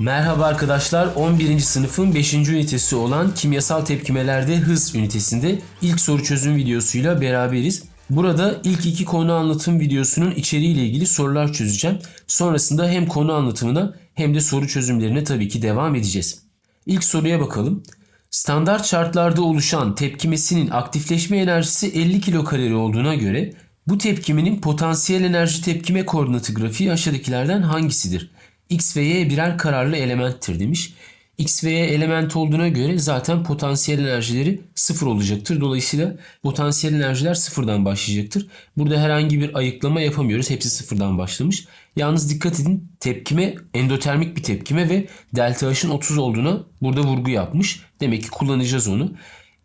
Merhaba arkadaşlar 11. sınıfın 5. ünitesi olan kimyasal tepkimelerde hız ünitesinde ilk soru çözüm videosuyla beraberiz. Burada ilk iki konu anlatım videosunun içeriğiyle ilgili sorular çözeceğim. Sonrasında hem konu anlatımına hem de soru çözümlerine tabii ki devam edeceğiz. İlk soruya bakalım. Standart şartlarda oluşan tepkimesinin aktifleşme enerjisi 50 kilokalori olduğuna göre bu tepkimenin potansiyel enerji tepkime koordinatı grafiği aşağıdakilerden hangisidir? X ve Y birer kararlı elementtir demiş. X ve Y element olduğuna göre zaten potansiyel enerjileri sıfır olacaktır. Dolayısıyla potansiyel enerjiler sıfırdan başlayacaktır. Burada herhangi bir ayıklama yapamıyoruz. Hepsi sıfırdan başlamış. Yalnız dikkat edin tepkime endotermik bir tepkime ve delta H'ın 30 olduğuna burada vurgu yapmış. Demek ki kullanacağız onu.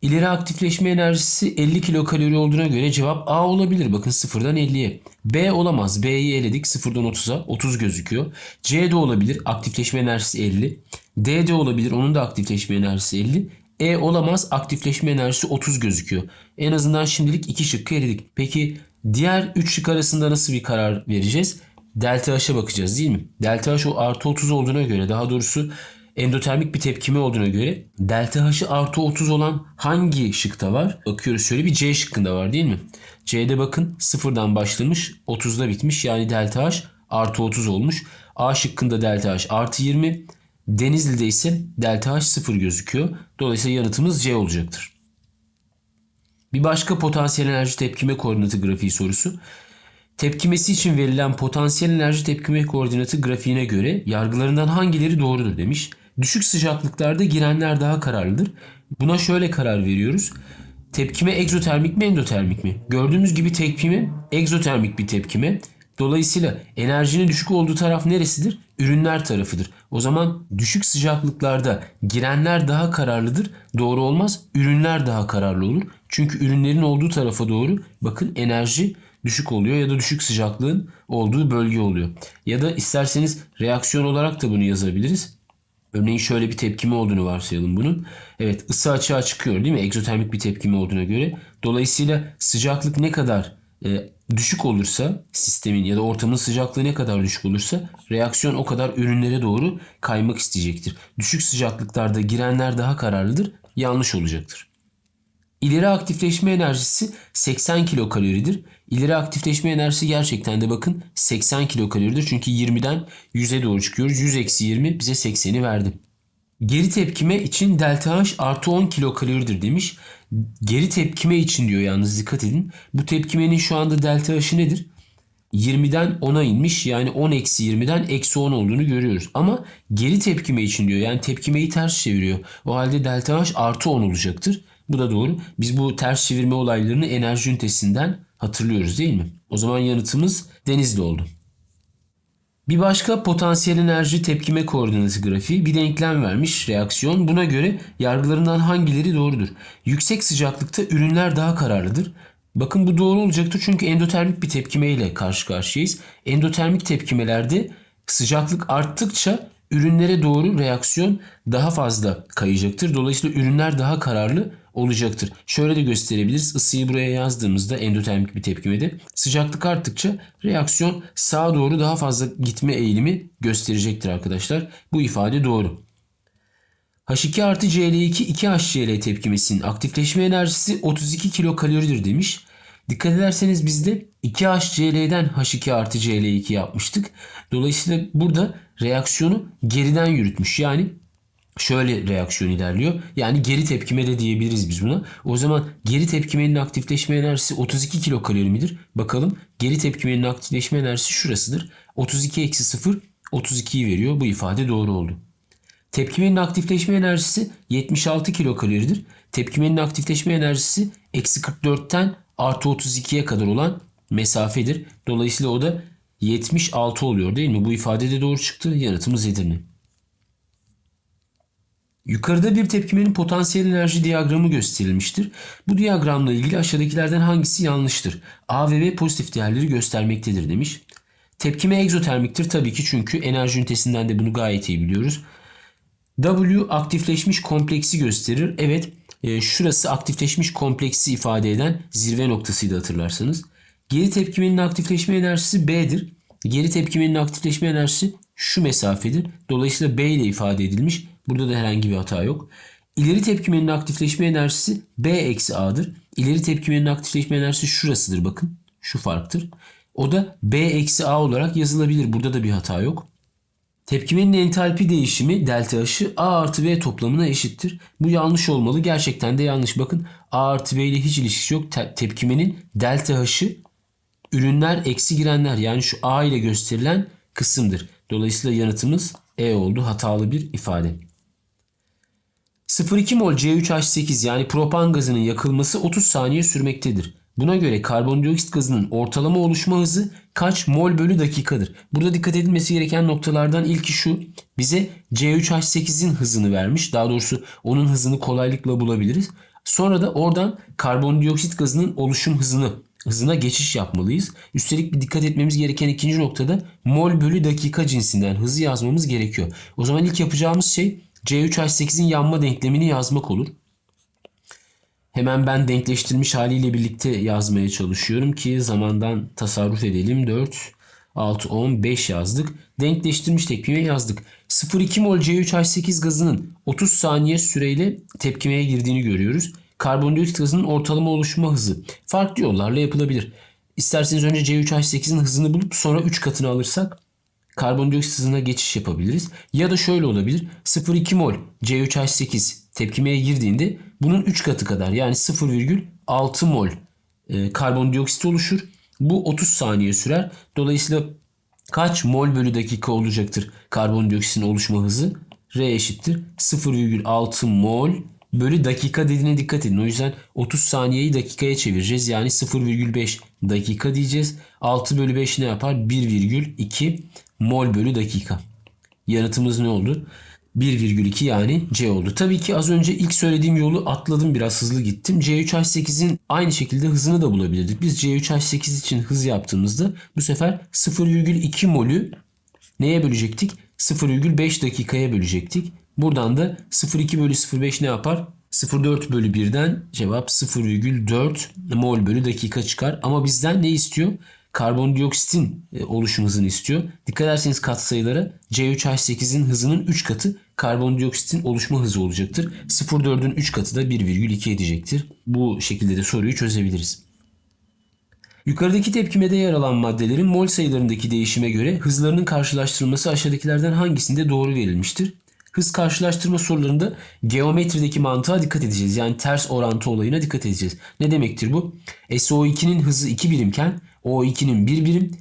İleri aktifleşme enerjisi 50 kilokalori olduğuna göre cevap A olabilir. Bakın sıfırdan 50'ye. B olamaz. B'yi eledik. Sıfırdan 30'a. 30 gözüküyor. C de olabilir. Aktifleşme enerjisi 50. D de olabilir. Onun da aktifleşme enerjisi 50. E olamaz. Aktifleşme enerjisi 30 gözüküyor. En azından şimdilik iki şıkkı eledik. Peki diğer 3 şık arasında nasıl bir karar vereceğiz? Delta H'a bakacağız değil mi? Delta H o artı 30 olduğuna göre daha doğrusu endotermik bir tepkime olduğuna göre delta H'ı artı 30 olan hangi şıkta var? Bakıyoruz şöyle bir C şıkkında var değil mi? C'de bakın sıfırdan başlamış 30'da bitmiş yani delta H artı 30 olmuş. A şıkkında delta H artı 20. Denizli'de ise delta H 0 gözüküyor. Dolayısıyla yanıtımız C olacaktır. Bir başka potansiyel enerji tepkime koordinatı grafiği sorusu. Tepkimesi için verilen potansiyel enerji tepkime koordinatı grafiğine göre yargılarından hangileri doğrudur demiş. Düşük sıcaklıklarda girenler daha kararlıdır. Buna şöyle karar veriyoruz. Tepkime egzotermik mi endotermik mi? Gördüğümüz gibi tepkime egzotermik bir tepkime. Dolayısıyla enerjinin düşük olduğu taraf neresidir? Ürünler tarafıdır. O zaman düşük sıcaklıklarda girenler daha kararlıdır. Doğru olmaz. Ürünler daha kararlı olur. Çünkü ürünlerin olduğu tarafa doğru bakın enerji düşük oluyor ya da düşük sıcaklığın olduğu bölge oluyor. Ya da isterseniz reaksiyon olarak da bunu yazabiliriz. Örneğin şöyle bir tepkime olduğunu varsayalım bunun. Evet ısı açığa çıkıyor değil mi? Egzotermik bir tepkime olduğuna göre. Dolayısıyla sıcaklık ne kadar e, düşük olursa sistemin ya da ortamın sıcaklığı ne kadar düşük olursa reaksiyon o kadar ürünlere doğru kaymak isteyecektir. Düşük sıcaklıklarda girenler daha kararlıdır. Yanlış olacaktır. İleri aktifleşme enerjisi 80 kilokaloridir. İleri aktifleşme enerjisi gerçekten de bakın 80 kilokaloridir. Çünkü 20'den 100'e doğru çıkıyoruz. 100 eksi 20 bize 80'i verdi. Geri tepkime için delta H artı 10 kilokaloridir demiş. Geri tepkime için diyor yalnız dikkat edin. Bu tepkimenin şu anda delta H'ı nedir? 20'den 10'a inmiş yani 10 eksi 20'den eksi 10 olduğunu görüyoruz. Ama geri tepkime için diyor yani tepkimeyi ters çeviriyor. O halde delta H artı 10 olacaktır. Bu da doğru. Biz bu ters çevirme olaylarını enerji ünitesinden hatırlıyoruz değil mi? O zaman yanıtımız Denizli oldu. Bir başka potansiyel enerji tepkime koordinatı grafiği bir denklem vermiş reaksiyon. Buna göre yargılarından hangileri doğrudur? Yüksek sıcaklıkta ürünler daha kararlıdır. Bakın bu doğru olacaktır çünkü endotermik bir tepkime ile karşı karşıyayız. Endotermik tepkimelerde sıcaklık arttıkça ürünlere doğru reaksiyon daha fazla kayacaktır. Dolayısıyla ürünler daha kararlı olacaktır. Şöyle de gösterebiliriz. Isıyı buraya yazdığımızda endotermik bir tepkimede sıcaklık arttıkça reaksiyon sağa doğru daha fazla gitme eğilimi gösterecektir arkadaşlar. Bu ifade doğru. H2 artı Cl2 2HCl tepkimesinin aktifleşme enerjisi 32 kilokaloridir demiş. Dikkat ederseniz biz de 2HCl'den H2 artı Cl2 yapmıştık. Dolayısıyla burada reaksiyonu geriden yürütmüş. Yani şöyle reaksiyon ilerliyor. Yani geri tepkime de diyebiliriz biz buna. O zaman geri tepkimenin aktifleşme enerjisi 32 kilokalori midir? Bakalım geri tepkimenin aktifleşme enerjisi şurasıdır. 32 eksi 0 32'yi veriyor. Bu ifade doğru oldu. Tepkimenin aktifleşme enerjisi 76 kilokaloridir. Tepkimenin aktifleşme enerjisi eksi 44'ten artı 32'ye kadar olan mesafedir. Dolayısıyla o da 76 oluyor değil mi? Bu ifade de doğru çıktı. Yanıtımız Edirne. Yukarıda bir tepkimenin potansiyel enerji diyagramı gösterilmiştir. Bu diyagramla ilgili aşağıdakilerden hangisi yanlıştır? A ve B pozitif değerleri göstermektedir demiş. Tepkime egzotermiktir tabii ki çünkü enerji ünitesinden de bunu gayet iyi biliyoruz. W aktifleşmiş kompleksi gösterir. Evet e, şurası aktifleşmiş kompleksi ifade eden zirve noktasıydı hatırlarsanız. Geri tepkimenin aktifleşme enerjisi B'dir. Geri tepkimenin aktifleşme enerjisi şu mesafedir. Dolayısıyla B ile ifade edilmiş. Burada da herhangi bir hata yok. İleri tepkimenin aktifleşme enerjisi B eksi A'dır. İleri tepkimenin aktifleşme enerjisi şurasıdır bakın. Şu farktır. O da B eksi A olarak yazılabilir. Burada da bir hata yok. Tepkimenin entalpi değişimi delta H'ı A artı B toplamına eşittir. Bu yanlış olmalı. Gerçekten de yanlış. Bakın A artı B ile hiç ilişkisi yok. Te- tepkimenin delta H'ı ürünler eksi girenler yani şu A ile gösterilen kısımdır. Dolayısıyla yanıtımız E oldu. Hatalı bir ifade. 0,2 mol C3H8 yani propan gazının yakılması 30 saniye sürmektedir. Buna göre karbondioksit gazının ortalama oluşma hızı kaç mol bölü dakikadır? Burada dikkat edilmesi gereken noktalardan ilki şu. Bize C3H8'in hızını vermiş. Daha doğrusu onun hızını kolaylıkla bulabiliriz. Sonra da oradan karbondioksit gazının oluşum hızını hızına geçiş yapmalıyız. Üstelik bir dikkat etmemiz gereken ikinci noktada mol bölü dakika cinsinden hızı yazmamız gerekiyor. O zaman ilk yapacağımız şey C3H8'in yanma denklemini yazmak olur. Hemen ben denkleştirmiş haliyle birlikte yazmaya çalışıyorum ki zamandan tasarruf edelim. 4, 6, 10, 5 yazdık. Denkleştirmiş tepkime yazdık. 0,2 mol C3H8 gazının 30 saniye süreyle tepkimeye girdiğini görüyoruz. Karbondioksit gazının ortalama oluşma hızı farklı yollarla yapılabilir. İsterseniz önce C3H8'in hızını bulup sonra 3 katını alırsak karbondioksit hızına geçiş yapabiliriz. Ya da şöyle olabilir. 0,2 mol C3H8 tepkimeye girdiğinde bunun 3 katı kadar yani 0,6 mol e, karbondioksit oluşur. Bu 30 saniye sürer. Dolayısıyla kaç mol bölü dakika olacaktır karbondioksitin oluşma hızı? R eşittir 0,6 mol bölü dakika dediğine dikkat edin. O yüzden 30 saniyeyi dakikaya çevireceğiz. Yani 0,5 dakika diyeceğiz. 6 bölü 5 ne yapar? 1,2 mol bölü dakika. Yanıtımız ne oldu? 1,2 yani C oldu. Tabii ki az önce ilk söylediğim yolu atladım biraz hızlı gittim. C3H8'in aynı şekilde hızını da bulabilirdik. Biz C3H8 için hız yaptığımızda bu sefer 0,2 molü neye bölecektik? 0,5 dakikaya bölecektik. Buradan da 0,2 bölü 0,5 ne yapar? 0,4 bölü 1'den cevap 0,4 mol bölü dakika çıkar. Ama bizden ne istiyor? Karbondioksitin e, oluşum hızını istiyor. Dikkat ederseniz katsayılara C3H8'in hızının 3 katı karbondioksitin oluşma hızı olacaktır. 0,4'ün 3 katı da 1,2 edecektir. Bu şekilde de soruyu çözebiliriz. Yukarıdaki tepkimede yer alan maddelerin mol sayılarındaki değişime göre hızlarının karşılaştırılması aşağıdakilerden hangisinde doğru verilmiştir? Hız karşılaştırma sorularında geometrideki mantığa dikkat edeceğiz. Yani ters orantı olayına dikkat edeceğiz. Ne demektir bu? SO2'nin hızı 2 birimken O2'nin 1 birim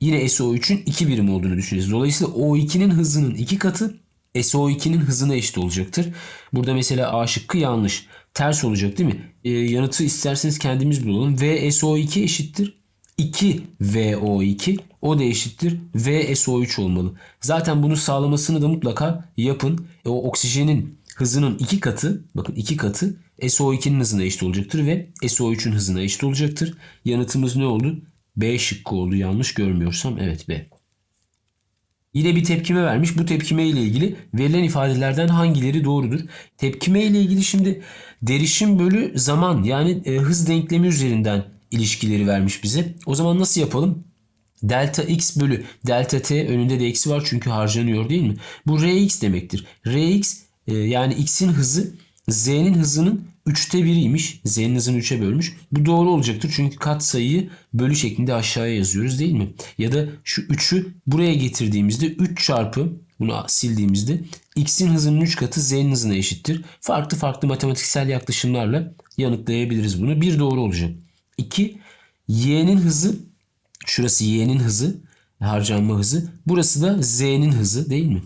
yine SO3'ün 2 birim olduğunu düşüneceğiz. Dolayısıyla O2'nin hızının 2 katı SO2'nin hızına eşit olacaktır. Burada mesela A şıkkı yanlış. Ters olacak değil mi? Ee, yanıtı isterseniz kendimiz bulalım. V SO2 eşittir 2 VO2 o da eşittir VSO3 olmalı. Zaten bunu sağlamasını da mutlaka yapın. E, o oksijenin hızının 2 katı bakın 2 katı SO2'nin hızına eşit olacaktır ve SO3'ün hızına eşit olacaktır. Yanıtımız ne oldu? B şıkkı oldu yanlış görmüyorsam. Evet B. Yine bir tepkime vermiş. Bu tepkime ile ilgili verilen ifadelerden hangileri doğrudur? Tepkime ile ilgili şimdi derişim bölü zaman yani e, hız denklemi üzerinden ilişkileri vermiş bize. O zaman nasıl yapalım? Delta x bölü delta t önünde de eksi var çünkü harcanıyor değil mi? Bu rx demektir. rx e, yani x'in hızı z'nin hızının 3'te 1'iymiş. Z'nin hızını 3'e bölmüş. Bu doğru olacaktır çünkü kat sayıyı bölü şeklinde aşağıya yazıyoruz değil mi? Ya da şu 3'ü buraya getirdiğimizde 3 çarpı bunu sildiğimizde x'in hızının 3 katı z'nin hızına eşittir. Farklı farklı matematiksel yaklaşımlarla yanıtlayabiliriz bunu. Bir doğru olacak. 2. Y'nin hızı şurası Y'nin hızı harcanma hızı. Burası da Z'nin hızı değil mi?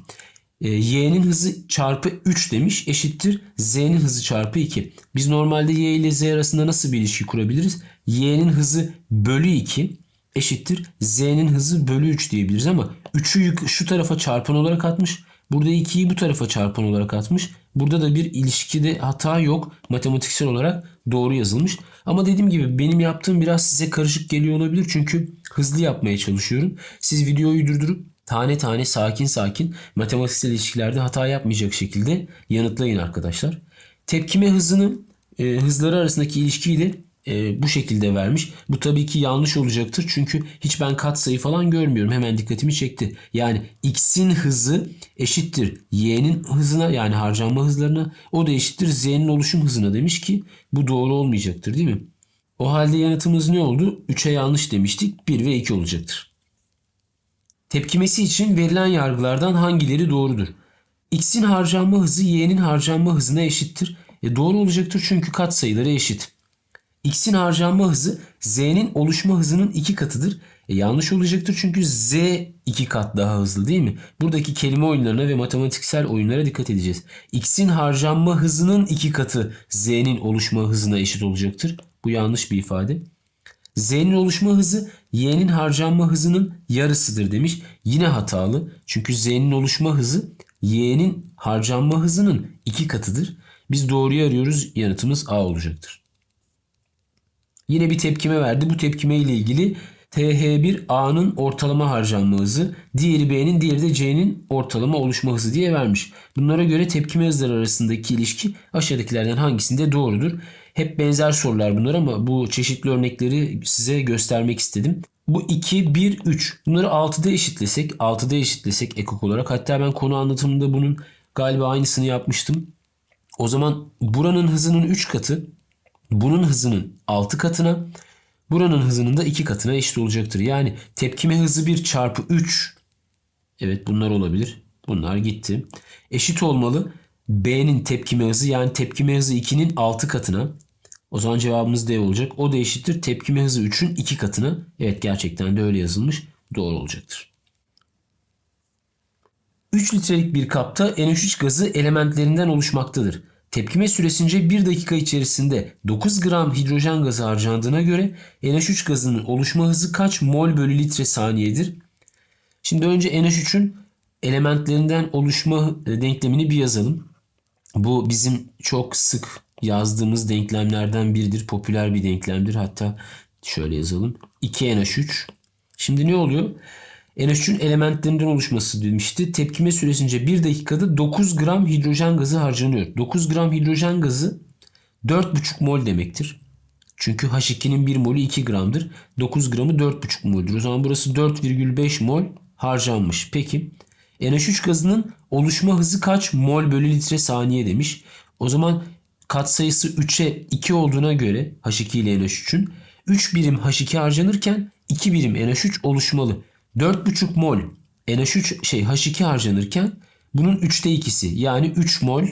E, Y'nin hızı çarpı 3 demiş eşittir Z'nin hızı çarpı 2. Biz normalde Y ile Z arasında nasıl bir ilişki kurabiliriz? Y'nin hızı bölü 2 eşittir Z'nin hızı bölü 3 diyebiliriz ama 3'ü şu tarafa çarpan olarak atmış. Burada 2'yi bu tarafa çarpan olarak atmış. Burada da bir ilişkide hata yok. Matematiksel olarak doğru yazılmış. Ama dediğim gibi benim yaptığım biraz size karışık geliyor olabilir. Çünkü hızlı yapmaya çalışıyorum. Siz videoyu durdurup tane tane sakin sakin matematiksel ilişkilerde hata yapmayacak şekilde yanıtlayın arkadaşlar. Tepkime hızının e, hızları arasındaki ilişkiyi de e, bu şekilde vermiş. Bu tabii ki yanlış olacaktır. Çünkü hiç ben katsayı falan görmüyorum. Hemen dikkatimi çekti. Yani x'in hızı eşittir y'nin hızına yani harcanma hızlarına. O da eşittir z'nin oluşum hızına demiş ki bu doğru olmayacaktır değil mi? O halde yanıtımız ne oldu? 3'e yanlış demiştik. 1 ve 2 olacaktır. Tepkimesi için verilen yargılardan hangileri doğrudur? X'in harcanma hızı y'nin harcanma hızına eşittir. E doğru olacaktır çünkü katsayıları eşit. X'in harcanma hızı Z'nin oluşma hızının iki katıdır. E yanlış olacaktır çünkü Z iki kat daha hızlı değil mi? Buradaki kelime oyunlarına ve matematiksel oyunlara dikkat edeceğiz. X'in harcanma hızının iki katı Z'nin oluşma hızına eşit olacaktır. Bu yanlış bir ifade. Z'nin oluşma hızı Y'nin harcanma hızının yarısıdır demiş. Yine hatalı. Çünkü Z'nin oluşma hızı Y'nin harcanma hızının iki katıdır. Biz doğruyu arıyoruz. Yanıtımız A olacaktır. Yine bir tepkime verdi. Bu tepkime ile ilgili TH1 A'nın ortalama harcanma hızı, diğeri B'nin, diğeri de C'nin ortalama oluşma hızı diye vermiş. Bunlara göre tepkime hızları arasındaki ilişki aşağıdakilerden hangisinde doğrudur? Hep benzer sorular bunlar ama bu çeşitli örnekleri size göstermek istedim. Bu 2, 1, 3. Bunları 6'da eşitlesek, 6'da eşitlesek ekok olarak. Hatta ben konu anlatımında bunun galiba aynısını yapmıştım. O zaman buranın hızının 3 katı, bunun hızının 6 katına, buranın hızının da 2 katına eşit olacaktır. Yani tepkime hızı 1 çarpı 3. Evet bunlar olabilir. Bunlar gitti. Eşit olmalı. B'nin tepkime hızı yani tepkime hızı 2'nin 6 katına. O zaman cevabımız D olacak. O da eşittir tepkime hızı 3'ün 2 katına. Evet gerçekten de öyle yazılmış. Doğru olacaktır. 3 litrelik bir kapta NH3 gazı elementlerinden oluşmaktadır. Tepkime süresince 1 dakika içerisinde 9 gram hidrojen gazı harcandığına göre NH3 gazının oluşma hızı kaç mol bölü litre saniyedir? Şimdi önce NH3'ün elementlerinden oluşma denklemini bir yazalım. Bu bizim çok sık yazdığımız denklemlerden biridir. Popüler bir denklemdir. Hatta şöyle yazalım. 2NH3. Şimdi ne oluyor? NH3'ün elementlerinden oluşması demişti. Tepkime süresince 1 dakikada 9 gram hidrojen gazı harcanıyor. 9 gram hidrojen gazı 4,5 mol demektir. Çünkü H2'nin 1 molü 2 gramdır. 9 gramı 4,5 mol'dur. O zaman burası 4,5 mol harcanmış. Peki NH3 gazının oluşma hızı kaç mol bölü litre saniye demiş. O zaman katsayısı 3'e 2 olduğuna göre H2 ile NH3'ün 3 birim H2 harcanırken 2 birim NH3 oluşmalı. 4,5 mol NH3 şey H2 harcanırken bunun 3'te 2'si yani 3 mol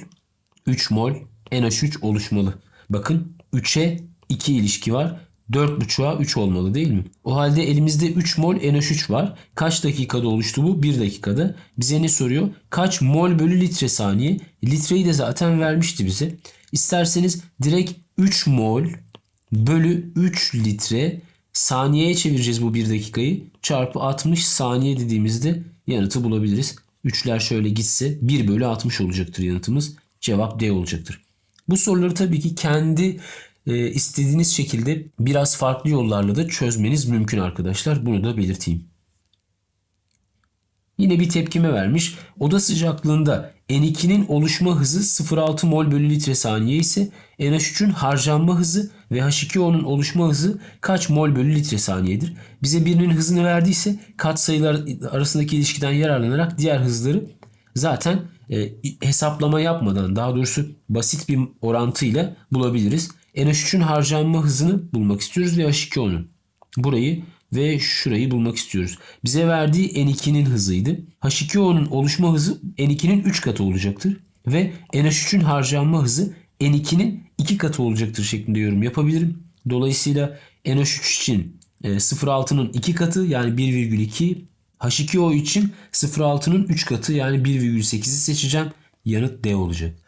3 mol NH3 oluşmalı. Bakın 3'e 2 ilişki var. 4,5'a 3 olmalı değil mi? O halde elimizde 3 mol NH3 var. Kaç dakikada oluştu bu? 1 dakikada. Bize ne soruyor? Kaç mol bölü litre saniye? Litreyi de zaten vermişti bize. İsterseniz direkt 3 mol bölü 3 litre saniyeye çevireceğiz bu 1 dakikayı. Çarpı 60 saniye dediğimizde yanıtı bulabiliriz. 3'ler şöyle gitse 1 bölü 60 olacaktır yanıtımız. Cevap D olacaktır. Bu soruları tabii ki kendi e, istediğiniz şekilde biraz farklı yollarla da çözmeniz mümkün arkadaşlar. Bunu da belirteyim. Yine bir tepkime vermiş. Oda sıcaklığında N2'nin oluşma hızı 0,6 mol bölü litre saniye ise NH3'ün harcanma hızı ve H2O'nun oluşma hızı kaç mol bölü litre saniyedir? Bize birinin hızını verdiyse katsayılar arasındaki ilişkiden yararlanarak diğer hızları zaten e, hesaplama yapmadan daha doğrusu basit bir orantıyla bulabiliriz. NH3'ün harcanma hızını bulmak istiyoruz ve H2O'nun. Burayı ve şurayı bulmak istiyoruz. Bize verdiği N2'nin hızıydı. H2O'nun oluşma hızı N2'nin 3 katı olacaktır. Ve NH3'ün harcanma hızı N2'nin 2 katı olacaktır şeklinde yorum yapabilirim. Dolayısıyla NH3 için 0.6'nın 2 katı yani 1,2 H2O için 0.6'nın 3 katı yani 1,8'i seçeceğim. Yanıt D olacak.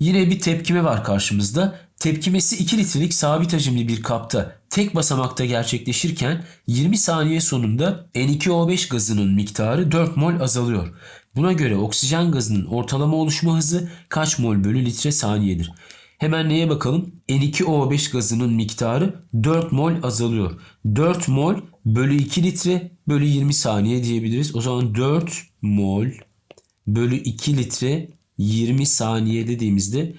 Yine bir tepkime var karşımızda. Tepkimesi 2 litrelik sabit hacimli bir kapta tek basamakta gerçekleşirken 20 saniye sonunda N2O5 gazının miktarı 4 mol azalıyor. Buna göre oksijen gazının ortalama oluşma hızı kaç mol bölü litre saniyedir? Hemen neye bakalım? N2O5 gazının miktarı 4 mol azalıyor. 4 mol bölü 2 litre bölü 20 saniye diyebiliriz. O zaman 4 mol bölü 2 litre 20 saniye dediğimizde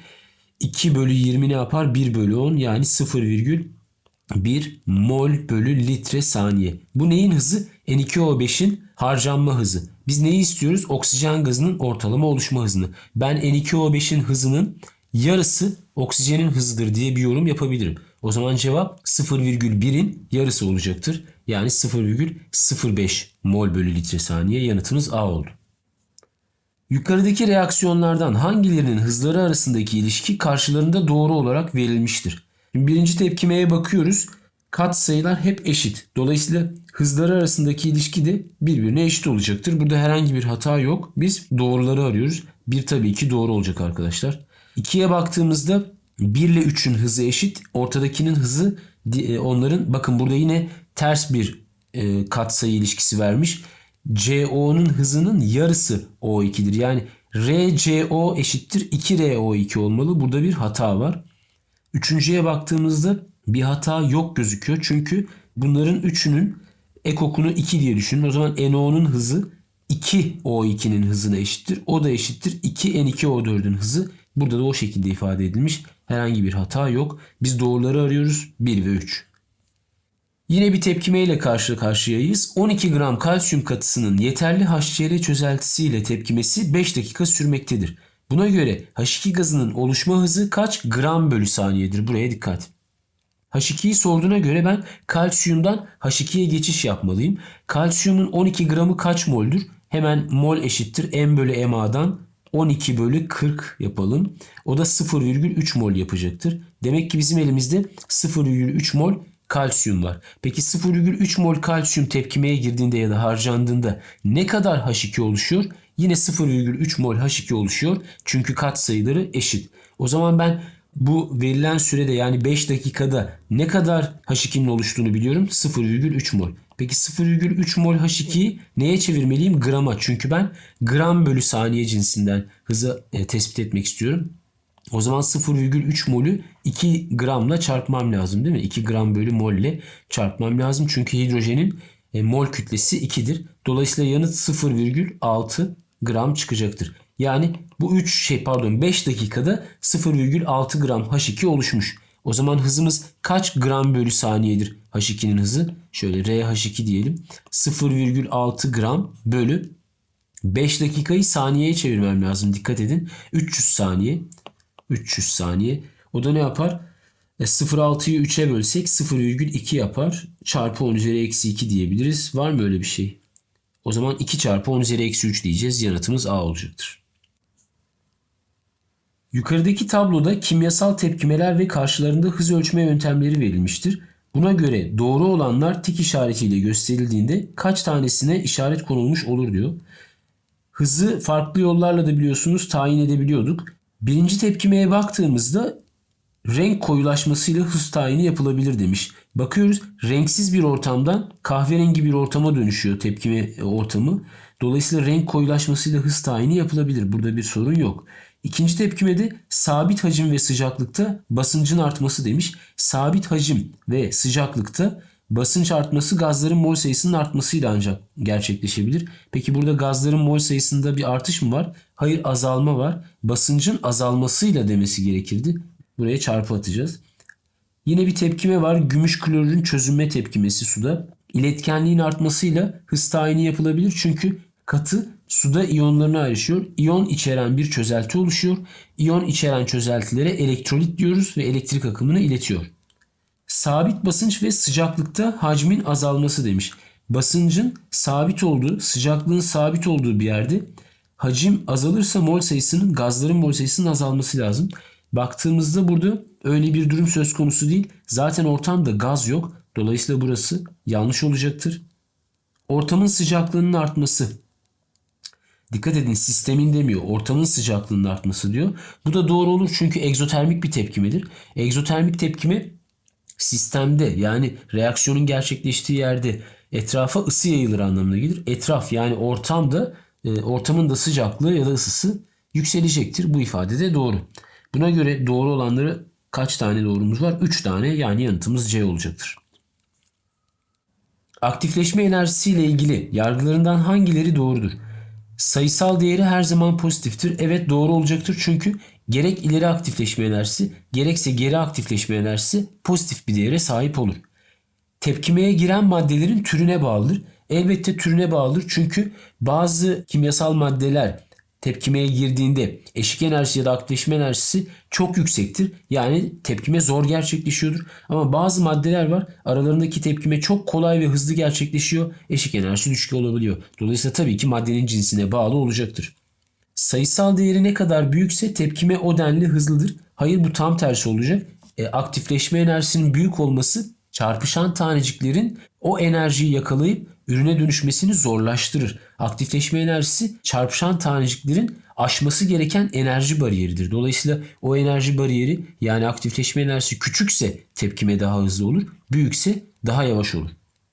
2 bölü 20 ne yapar? 1 bölü 10 yani 0,1 mol bölü litre saniye. Bu neyin hızı? N2O5'in harcanma hızı. Biz neyi istiyoruz? Oksijen gazının ortalama oluşma hızını. Ben N2O5'in hızının yarısı oksijenin hızıdır diye bir yorum yapabilirim. O zaman cevap 0,1'in yarısı olacaktır. Yani 0,05 mol bölü litre saniye yanıtımız A oldu. Yukarıdaki reaksiyonlardan hangilerinin hızları arasındaki ilişki karşılarında doğru olarak verilmiştir? Şimdi birinci tepkimeye bakıyoruz. Kat sayılar hep eşit. Dolayısıyla hızları arasındaki ilişki de birbirine eşit olacaktır. Burada herhangi bir hata yok. Biz doğruları arıyoruz. Bir tabii ki doğru olacak arkadaşlar. 2'ye baktığımızda 1 ile 3'ün hızı eşit. Ortadakinin hızı di- onların bakın burada yine ters bir e, katsayı ilişkisi vermiş. CO'nun hızının yarısı O2'dir. Yani RCO eşittir 2RO2 olmalı. Burada bir hata var. Üçüncüye baktığımızda bir hata yok gözüküyor. Çünkü bunların üçünün ekokunu 2 diye düşünün. O zaman NO'nun hızı 2 O2'nin hızına eşittir. O da eşittir 2 N2O4'ün hızı. Burada da o şekilde ifade edilmiş. Herhangi bir hata yok. Biz doğruları arıyoruz. 1 ve 3. Yine bir tepkimeyle karşı karşıyayız. 12 gram kalsiyum katısının yeterli HCl çözeltisiyle tepkimesi 5 dakika sürmektedir. Buna göre H2 gazının oluşma hızı kaç gram bölü saniyedir? Buraya dikkat. H2'yi sorduğuna göre ben kalsiyumdan H2'ye geçiş yapmalıyım. Kalsiyumun 12 gramı kaç moldür? Hemen mol eşittir M bölü MA'dan 12 bölü 40 yapalım. O da 0,3 mol yapacaktır. Demek ki bizim elimizde 0,3 mol kalsiyum var. Peki 0,3 mol kalsiyum tepkimeye girdiğinde ya da harcandığında ne kadar H2 oluşuyor? Yine 0,3 mol H2 oluşuyor. Çünkü kat sayıları eşit. O zaman ben bu verilen sürede yani 5 dakikada ne kadar H2'nin oluştuğunu biliyorum. 0,3 mol. Peki 0,3 mol H2'yi neye çevirmeliyim? Grama. Çünkü ben gram bölü saniye cinsinden hızı e, tespit etmek istiyorum. O zaman 0,3 molü 2 gramla çarpmam lazım değil mi? 2 gram bölü mol ile çarpmam lazım. Çünkü hidrojenin e, mol kütlesi 2'dir. Dolayısıyla yanıt 0,6 gram çıkacaktır. Yani bu 3 şey pardon 5 dakikada 0,6 gram H2 oluşmuş. O zaman hızımız kaç gram bölü saniyedir H2'nin hızı? Şöyle RH2 diyelim. 0,6 gram bölü 5 dakikayı saniyeye çevirmem lazım. Dikkat edin. 300 saniye. 300 saniye. O da ne yapar? E, 0,6'yı 3'e bölsek 0,2 yapar. Çarpı 10 üzeri eksi 2 diyebiliriz. Var mı öyle bir şey? O zaman 2 çarpı 10 üzeri eksi 3 diyeceğiz. Yanıtımız A olacaktır. Yukarıdaki tabloda kimyasal tepkimeler ve karşılarında hız ölçme yöntemleri verilmiştir. Buna göre doğru olanlar tik işaretiyle gösterildiğinde kaç tanesine işaret konulmuş olur diyor. Hızı farklı yollarla da biliyorsunuz tayin edebiliyorduk. Birinci tepkimeye baktığımızda renk koyulaşmasıyla hız tayini yapılabilir demiş. Bakıyoruz renksiz bir ortamdan kahverengi bir ortama dönüşüyor tepkime ortamı. Dolayısıyla renk koyulaşmasıyla hız tayini yapılabilir. Burada bir sorun yok. İkinci tepkimede sabit hacim ve sıcaklıkta basıncın artması demiş. Sabit hacim ve sıcaklıkta basınç artması gazların mol sayısının artmasıyla ancak gerçekleşebilir. Peki burada gazların mol sayısında bir artış mı var? Hayır azalma var. Basıncın azalmasıyla demesi gerekirdi. Buraya çarpı atacağız. Yine bir tepkime var. Gümüş klorürün çözünme tepkimesi suda. İletkenliğin artmasıyla hız tayini yapılabilir. Çünkü katı suda iyonlarına ayrışıyor. İyon içeren bir çözelti oluşuyor. İyon içeren çözeltilere elektrolit diyoruz ve elektrik akımını iletiyor. Sabit basınç ve sıcaklıkta hacmin azalması demiş. Basıncın sabit olduğu, sıcaklığın sabit olduğu bir yerde hacim azalırsa mol sayısının, gazların mol sayısının azalması lazım. Baktığımızda burada öyle bir durum söz konusu değil. Zaten ortamda gaz yok. Dolayısıyla burası yanlış olacaktır. Ortamın sıcaklığının artması. Dikkat edin sistemin demiyor. Ortamın sıcaklığının artması diyor. Bu da doğru olur çünkü egzotermik bir tepkimedir. Egzotermik tepkime sistemde yani reaksiyonun gerçekleştiği yerde etrafa ısı yayılır anlamına gelir. Etraf yani ortamda e, ortamın da sıcaklığı ya da ısısı yükselecektir. Bu ifade de doğru. Buna göre doğru olanları kaç tane doğrumuz var? 3 tane yani yanıtımız C olacaktır. Aktifleşme enerjisiyle ilgili yargılarından hangileri doğrudur? Sayısal değeri her zaman pozitiftir. Evet doğru olacaktır çünkü gerek ileri aktifleşme enerjisi gerekse geri aktifleşme enerjisi pozitif bir değere sahip olur. Tepkimeye giren maddelerin türüne bağlıdır. Elbette türüne bağlıdır çünkü bazı kimyasal maddeler tepkimeye girdiğinde eşik enerjisi ya da aktifleşme enerjisi çok yüksektir. Yani tepkime zor gerçekleşiyordur. Ama bazı maddeler var aralarındaki tepkime çok kolay ve hızlı gerçekleşiyor. Eşik enerjisi düşük olabiliyor. Dolayısıyla tabii ki maddenin cinsine bağlı olacaktır. Sayısal değeri ne kadar büyükse tepkime o denli hızlıdır. Hayır bu tam tersi olacak. E, aktifleşme enerjisinin büyük olması çarpışan taneciklerin o enerjiyi yakalayıp ürüne dönüşmesini zorlaştırır. Aktifleşme enerjisi çarpışan taneciklerin aşması gereken enerji bariyeridir. Dolayısıyla o enerji bariyeri yani aktifleşme enerjisi küçükse tepkime daha hızlı olur, büyükse daha yavaş olur.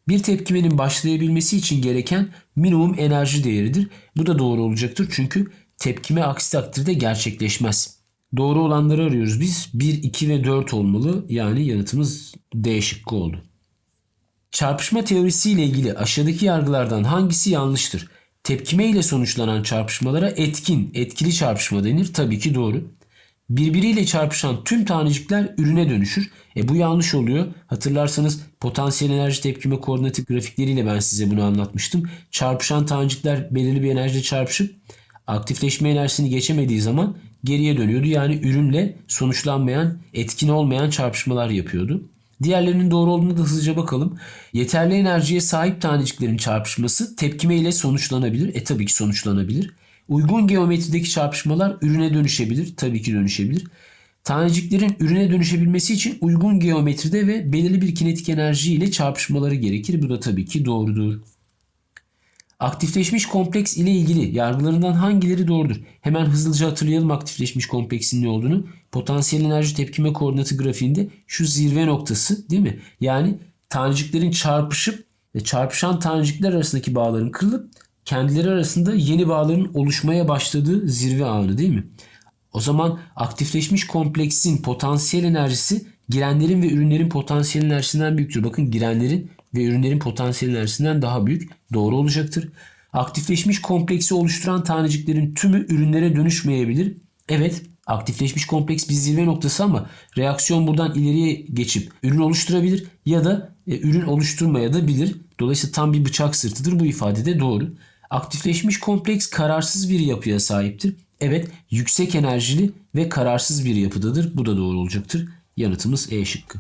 Bir tepkimenin başlayabilmesi için gereken minimum enerji değeridir. Bu da doğru olacaktır çünkü tepkime aksi takdirde gerçekleşmez. Doğru olanları arıyoruz biz. 1, 2 ve 4 olmalı. Yani yanıtımız D şıkkı oldu. Çarpışma teorisi ile ilgili aşağıdaki yargılardan hangisi yanlıştır? Tepkime ile sonuçlanan çarpışmalara etkin, etkili çarpışma denir. Tabii ki doğru. Birbiriyle çarpışan tüm tanecikler ürüne dönüşür. E bu yanlış oluyor. Hatırlarsanız potansiyel enerji tepkime koordinatı grafikleriyle ben size bunu anlatmıştım. Çarpışan tanecikler belirli bir enerjide çarpışıp aktifleşme enerjisini geçemediği zaman geriye dönüyordu. Yani ürünle sonuçlanmayan, etkin olmayan çarpışmalar yapıyordu. Diğerlerinin doğru olduğuna da hızlıca bakalım. Yeterli enerjiye sahip taneciklerin çarpışması tepkime ile sonuçlanabilir. E tabii ki sonuçlanabilir. Uygun geometrideki çarpışmalar ürüne dönüşebilir. Tabii ki dönüşebilir. Taneciklerin ürüne dönüşebilmesi için uygun geometride ve belirli bir kinetik enerji ile çarpışmaları gerekir. Bu da tabii ki doğrudur. Aktifleşmiş kompleks ile ilgili yargılarından hangileri doğrudur? Hemen hızlıca hatırlayalım aktifleşmiş kompleksin ne olduğunu. Potansiyel enerji tepkime koordinatı grafiğinde şu zirve noktası değil mi? Yani taneciklerin çarpışıp ve çarpışan tanecikler arasındaki bağların kırılıp kendileri arasında yeni bağların oluşmaya başladığı zirve anı değil mi? O zaman aktifleşmiş kompleksin potansiyel enerjisi girenlerin ve ürünlerin potansiyel enerjisinden büyüktür. Bakın girenlerin ve ürünlerin potansiyel enerjisinden daha büyük. Doğru olacaktır. Aktifleşmiş kompleksi oluşturan taneciklerin tümü ürünlere dönüşmeyebilir. Evet, aktifleşmiş kompleks bir zirve noktası ama reaksiyon buradan ileriye geçip ürün oluşturabilir ya da e, ürün oluşturmaya da bilir. Dolayısıyla tam bir bıçak sırtıdır bu ifade de doğru. Aktifleşmiş kompleks kararsız bir yapıya sahiptir. Evet, yüksek enerjili ve kararsız bir yapıdadır. Bu da doğru olacaktır. Yanıtımız E şıkkı.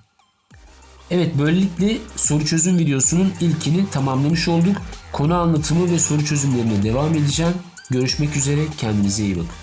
Evet böylelikle soru çözüm videosunun ilkini tamamlamış olduk. Konu anlatımı ve soru çözümlerine devam edeceğim. Görüşmek üzere kendinize iyi bakın.